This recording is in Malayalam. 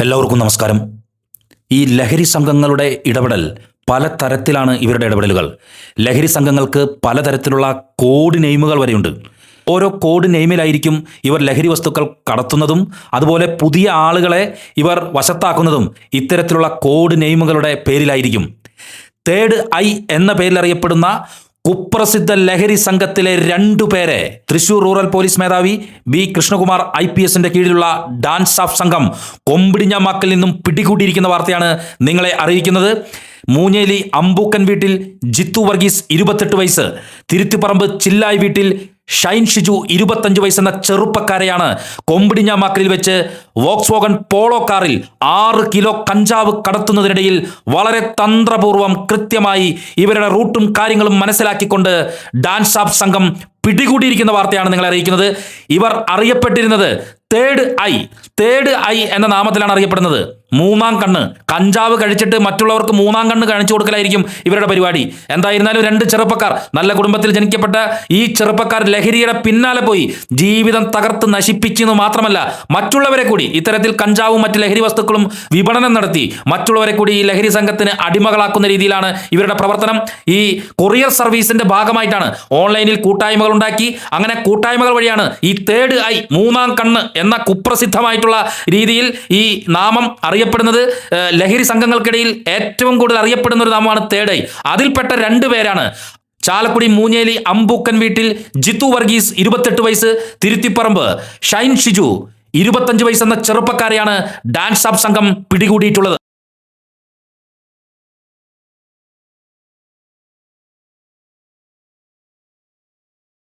എല്ലാവർക്കും നമസ്കാരം. ഈ ലഹരി സംഘങ്ങളുടെ ഇടപെടൽ പല തരത്തിലാണ് ഇവരുടെ ഇടപെടലുകൾ. ലഹരി സംഘങ്ങൾക്ക് പലതരത്തിലുള്ള കോഡ് നെയിമുകൾ വരെയുണ്ട്. ഓരോ കോഡ് നെയിമിലായിരിക്കും ഇവർ ലഹരി വസ്തുക്കൾ കടത്തുന്നതും അതുപോലെ പുതിയ ആളുകളെ ഇവർ വശത്താക്കുന്നതും ഇത്തരത്തിലുള്ള കോഡ് നെയിമുകളുടെ പേരിലായിരിക്കും. തേർഡ് ഐ എന്ന പേരിൽ അറിയപ്പെടുന്ന കുപ്രസിദ്ധ ലഹരി സംഘത്തിലെ രണ്ടു പേരെ തൃശൂർ റൂറൽ പോലീസ് മേധാവി ബി കൃഷ്ണകുമാർ ഐ പി എസിന്റെ കീഴിലുള്ള ഡാൻസ് ഓഫ് സംഘം കൊമ്പിടിഞ്ഞാമാക്കിൽ നിന്നും പിടികൂടിയിരിക്കുന്ന വാർത്തയാണ് നിങ്ങളെ അറിയിക്കുന്നത്. മൂഞ്ഞേലി അമ്പൂക്കൻ വീട്ടിൽ ജിത്തു വർഗീസ് ഇരുപത്തെട്ട് വയസ്സ് തിരുത്തിപ്പറമ്പ് ചില്ലായ് വീട്ടിൽ ഷൈൻ ഷിജു ഇരുപത്തഞ്ച് വയസ്സെന്ന ചെറുപ്പക്കാരെയാണ് കൊമ്പിടിഞ്ഞാമാക്കലിൽ വെച്ച് വോക്സ് വോഗൺ പോളോ കാറിൽ ആറ് കിലോ കഞ്ചാവ് കടത്തുന്നതിനിടയിൽ വളരെ തന്ത്രപൂർവം കൃത്യമായി ഇവരുടെ റൂട്ടും കാര്യങ്ങളും മനസ്സിലാക്കിക്കൊണ്ട് ഡാൻസ് ആപ്പ് സംഘം പിടികൂടിയിരിക്കുന്ന വാർത്തയാണ് നിങ്ങളെ അറിയിക്കുന്നത്. ഇവർ അറിയപ്പെട്ടിരുന്നത് തേർഡ് ഐ തേർഡ് ഐ എന്ന നാമത്തിലാണ് അറിയപ്പെടുന്നത്. മൂന്നാം കണ്ണ്. കഞ്ചാവ് കഴിച്ചിട്ട് മറ്റുള്ളവർക്ക് മൂന്നാം കണ്ണ് കാണിച്ചു കൊടുക്കലായിരിക്കും ഇവരുടെ പരിപാടി. എന്തായിരുന്നാലും രണ്ട് ചെറുപ്പക്കാർ നല്ല കുടുംബത്തിൽ ജനിക്കപ്പെട്ട ഈ ചെറുപ്പക്കാർ ലഹരിയുടെ പിന്നാലെ പോയി ജീവിതം തകർത്ത് നശിപ്പിച്ചെന്ന് മാത്രമല്ല മറ്റുള്ളവരെ കൂടി ഇത്തരത്തിൽ കഞ്ചാവും മറ്റ് ലഹരി വസ്തുക്കളും വിപണനം നടത്തി മറ്റുള്ളവരെ കൂടി ഈ ലഹരി സംഘത്തിന് അടിമകളാക്കുന്ന രീതിയിലാണ് ഇവരുടെ പ്രവർത്തനം. ഈ കൊറിയർ സർവീസിന്റെ ഭാഗമായിട്ടാണ് ഓൺലൈനിൽ കൂട്ടായ്മകൾ ഉണ്ടാക്കി. അങ്ങനെ കൂട്ടായ്മകൾ വഴിയാണ് ഈ തേർഡ് ഐ മൂന്നാം കണ്ണ് എന്ന കുപ്രസിദ്ധമായിട്ടുള്ള രീതിയിൽ ഈ നാമം അറിയപ്പെടുന്നത് ലഹരി സംഘങ്ങൾക്കിടയിൽ ഏറ്റവും കൂടുതൽ അറിയപ്പെടുന്ന ഒരു നാമമാണ് തേടൈ. അതിൽപ്പെട്ട രണ്ടു പേരാണ്. ചാലക്കുടി മൂഞ്ഞേലി അമ്പൂക്കൻ വീട്ടിൽ ജിത്തു വർഗീസ് ഇരുപത്തെട്ട് വയസ്സ് തിരുത്തിപ്പറമ്പ് ഷൈൻ ഷിജു ഇരുപത്തഞ്ച് വയസ്സെന്ന ചെറുപ്പക്കാരെയാണ് ഡാൻസ് ആപ്പ് സംഘം പിടികൂടിയിട്ടുള്ളത്.